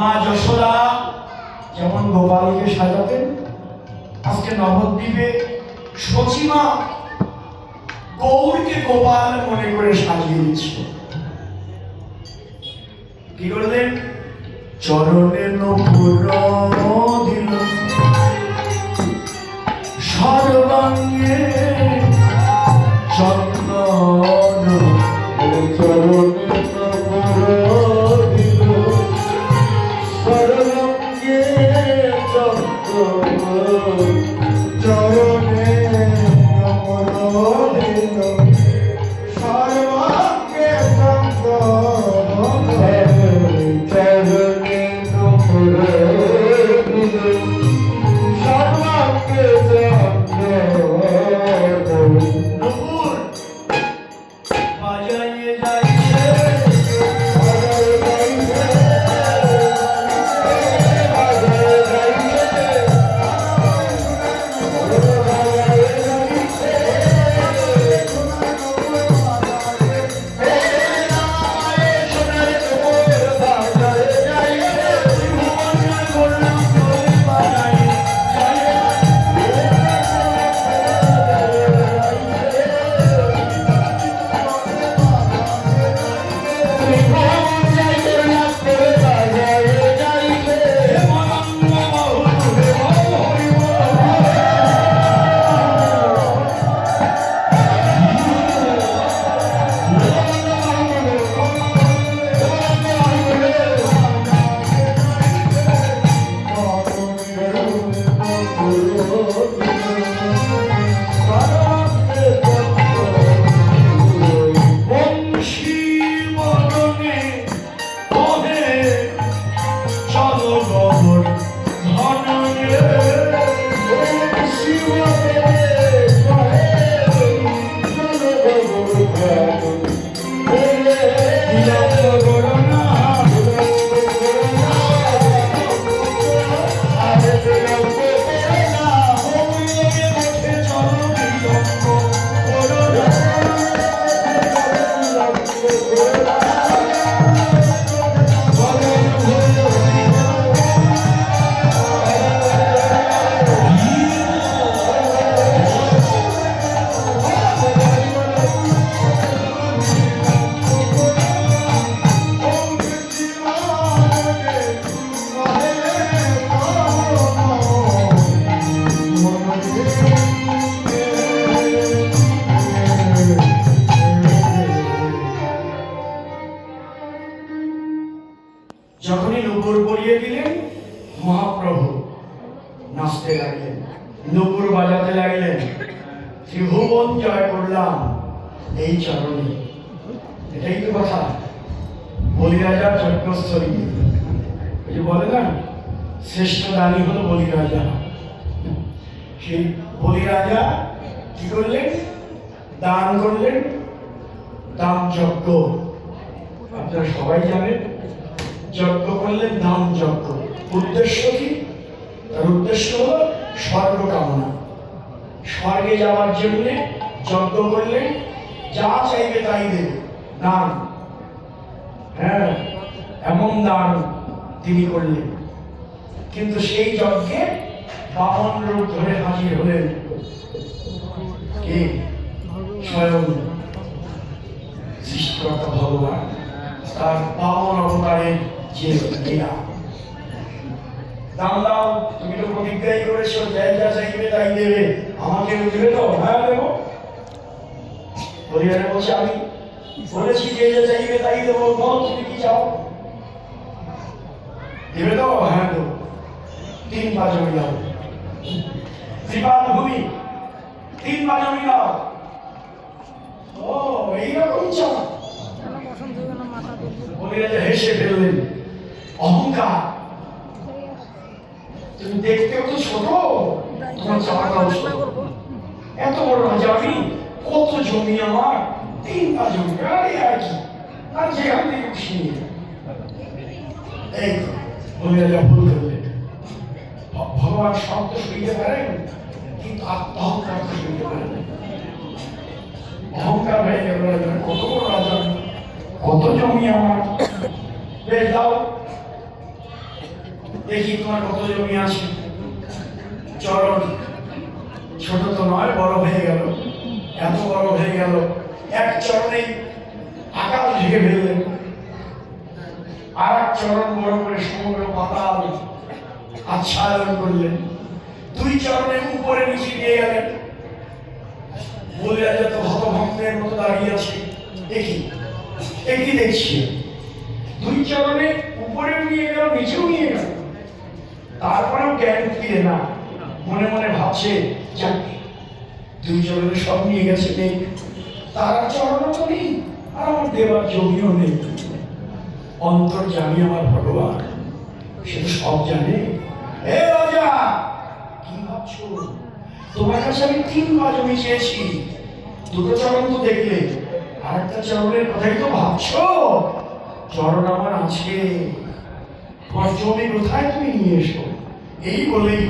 মা যশোদা, যেমন গোপালকে সাজাতেন, আজকে নবদ্বীপে সচিমা গৌরকে গোপাল মনে করে সাজিয়ে দিচ্ছিল কি করলেন? চরণের নপুর দিল সর্বাঙ্গ নুপুর পরিয়ে দিলেন, মহাপ্রভু, নাচতে লাগলেন, নুপুর বাজাতে লাগলেন, ত্রিভুবন জয় করলাম এই চরণে। এটাই তো কথা। বলিরাজা যজ্ঞস্থলী। যে বলে না, শ্রেষ্ঠ দানী হলো বলিরাজা। সেই বলিরাজা কি করলেন? দান করলেন। দান যজ্ঞ। আপনারা সবাই জানেন যজ্ঞ করলেন দান যজ্ঞ। উদ্দেশ্য কি? তার উদ্দেশ্য হলো স্বর্গ কামনা। স্বর্গে যাওয়ার জন্য যজ্ঞ করলেন যা চাইবে তাই দেবে। দান। হ্যাঁ এমন দান তিনি করলেন। কিন্তু সেই যজ্ঞে বামন রূপ ধরে হাজির হলেন কে? স্বয়ং সৃষ্টিকর্তা ভগবান। তার বামন অবতারের যে লীলা দাম দাও তুমি তো প্রতিজ্ঞাই করেছ যাই যা চাইবে তাই দেবে আমাকে দেবে তো হ্যাঁ দেবো পরিবারে বলছে আমি বলেছি যে যা চাইবে তাই দেবো বল তুমি কি চাও দেবে তো হ্যাঁ দেবো তিন পা জমি দাও ত্রিপাদ ভূমি তিন পা জমি দাও ও এইরকম চাও বলিরাজা হেসে ফেললেন। অহংকার। তুমি দেখতেও তো ছোট? তোমার চাওয়াটাও ছোট? এত বড় রাজা আমি কত জমি আমার? তিন পা জমি আরে আর কি? আর যেখান থেকে খুশি নিয়ে এই বলিরাজা ভুল করলেন ভগবান শব্দ শুনতে পারেন কিন্তু আত্মহংকার শুনতে পারেন অহংকার হয়ে গেল কত বড় রাজা কত জমি আমার। বেশ দাও। দেখি তোমার কত জমি আছে। চরণ ছোট তো নয় বড় হয়ে গেল। এত বড় হয়ে গেল। এক চরণে আকাশ ঢেকে ফেললেন। আর এক চরণ বড় করে সমগ্র পাতাল আচ্ছাদন করলেন। দুই চরণে উপরে নিচে নিয়ে গেলেন। বলে যত হতভঙ্গের মতো দাঁড়িয়ে আছে। দেখি একই দেখছি। দুই চরণে উপরেও নিয়ে গেল, নিচেও নিয়ে গেল। তারপরেও জ্ঞান ফিরে না। মনে মনে ভাবছে, যাক দুই চরণে সব নিয়ে গেছে নেই তারা তো নেই আর আমার দেবার জমিও নেই। অন্তর জানি আমার ভগবান, সে তো সব জানে। হে রাজা, কি ভাবছ? তোমার কাছে আমি তিন জমি চেয়েছি। দুটো চরণ তো দেখলে আর একটা চরণের কথাই তো ভাবছ? চরণ আমার আছে। তোমার জমি কোথায় তুমি নিয়ে এসো? এই বলেই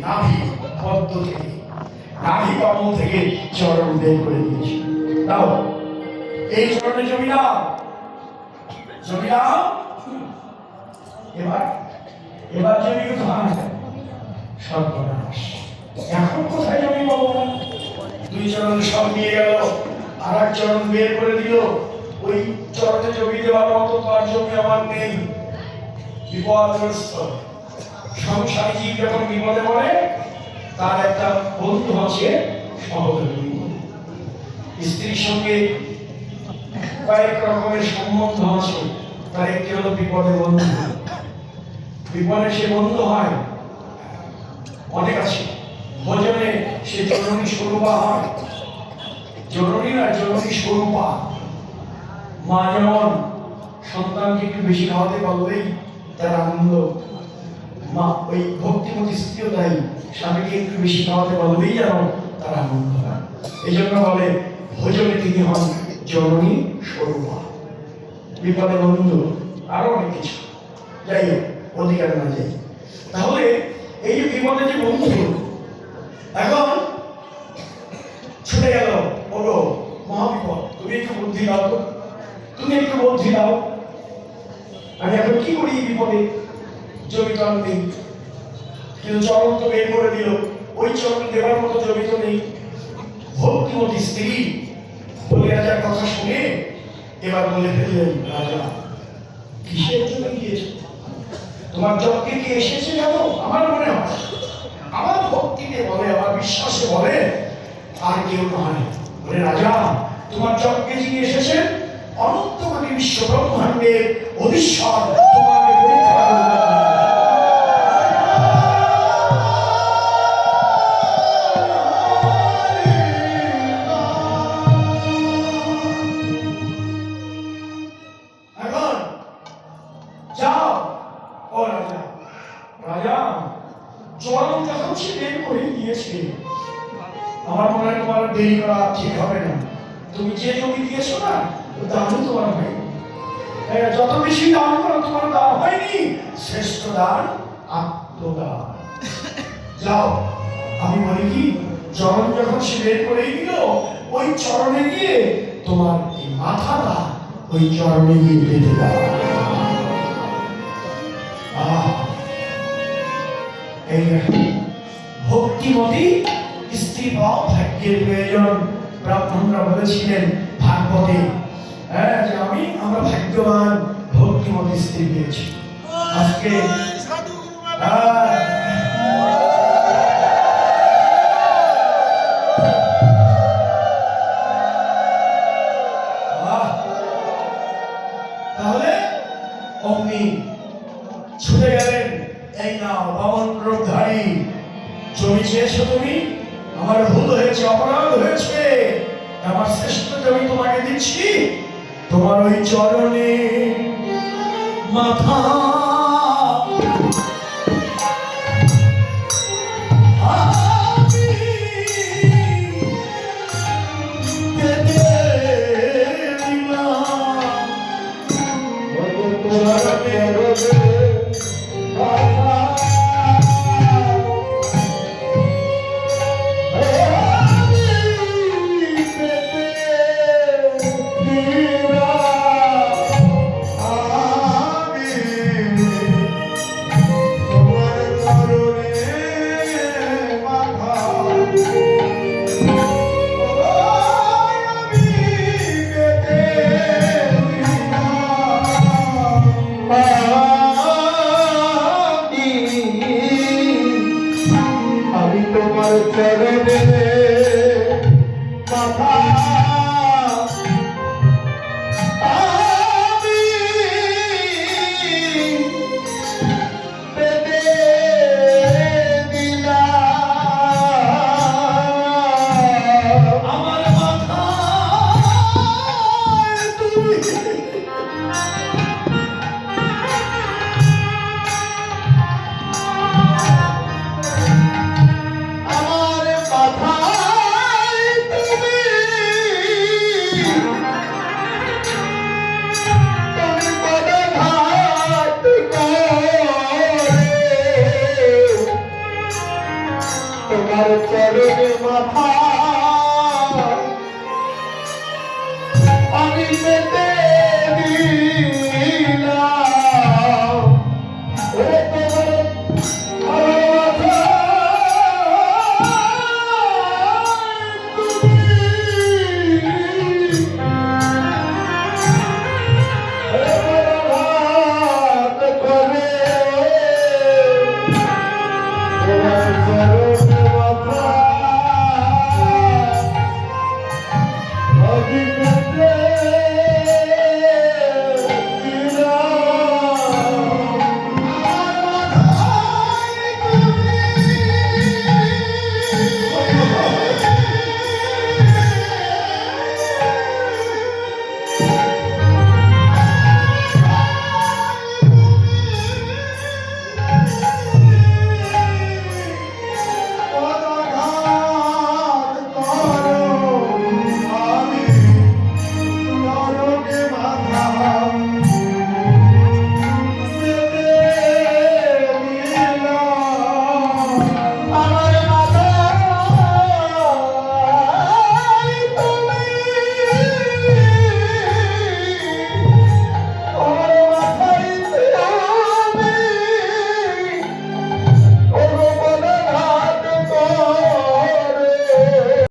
নাভি পদ্ম থেকে, নাভি থেকে চরণ বের করে এই চরণে জমি দাও জমি দাও এবার এবার জমি কোথায়? সর্বনাশ। এখন কোথায় জমি পাবো? দুই চরণ সব নিয়ে গেল আর এক চরণ বের করে দিল। ওই চরণে জমি দেওয়ার মতো তার জমি আমার নেই। বিপদগ্রস্ত। সংসারী জীব যখন বিপদে পড়ে, তার একটা বন্ধু আছে সহধর্মী স্ত্রীর সঙ্গে কয়েক রকমের সম্বন্ধ আছে, তার একটি হলো বিপদে বন্ধু। বিপদে সে বন্ধু হয়, অনেক আছে। ভোজনে সে জননী স্বরূপা হয়। জননী না, জননী স্বরূপা। মা যেমন সন্তানকে একটু বেশি খাওয়াতে পারলেই তার আনন্দ মা, ওই ভক্তিমতী স্ত্রীও তাই স্বামীকে একটু বেশি খাওয়াতে পারলেই যেন তার আনন্দ হয়। এই জন্য বলে, ভোজনে তিনি হন জননী স্বরূপা। বিপদে বন্ধু, আরও অনেক কিছু। যাই হোক, অধিকার না যাই। তাহলে এই যে বিপদে যে বন্ধু, এখন ছুটে গেল, বলো, মহাবিপদ, তুমি একটু বুদ্ধি দাও তুমি একটু বুদ্ধি দাও। আমি এখন কি করি বিপদে? জমি তো আমি নেই। কিন্তু চরণ তো বের করে দিল। ওই চরণ দেওয়ার মতো জমি তো নেই। ভক্তিমতী স্ত্রী বলে রাজার কথা শুনে এবার বলে ফেললেন, রাজা, কিসের জন্য গিয়েছে? তোমার যজ্ঞে কি এসেছে জানো? আমার মনে হয়। আমার ভক্তিতে বলে, আমার বিশ্বাসে বলে, আর কেউ নয়। বলে, রাজা, তোমার যজ্ঞে যিনি এসেছেন অনন্ত কোটি বিশ্ব ব্রহ্মাণ্ডের অধীশ্বর তোমাকে চরণ যখন সে বের করে দিয়েছে আমার মনে হয় তোমার দেরি করা ঠিক হবে না। তুমি যে জমি দিয়েছ না দামও তোমার হ্যাঁ, যত বেশি দান করো তোমার হয়নি শ্রেষ্ঠ দান আত্মদান। যাও আমি বলি কি চরণ যখন সে বের করেই দিল ওই চরণে গিয়ে তোমার এই মাথাটা ওই চরণে গিয়ে বেঁধে দাও। এই ভক্তিমতী স্ত্রী পাওয়া ভাগ্যের প্রয়োজন। ব্রাহ্মণরা বলেছিলেন, ভাগবতে হ্যাঁ যে আমি, আমরা ভাগ্যবান, ভক্তিমতী স্ত্রী পেয়েছি। আজকে হ্যাঁ। তাহলে অমনি ছুটে গেলেন। এই নাও বামন রূপধারী জমি চেয়েছো তুমি? আমার ভুল হয়েছে, অপরাধ হয়েছে। আমার শ্রেষ্ঠ জমি তোমাকে দিচ্ছি। তোমার ওই চরণে মাথা। আমি Oh.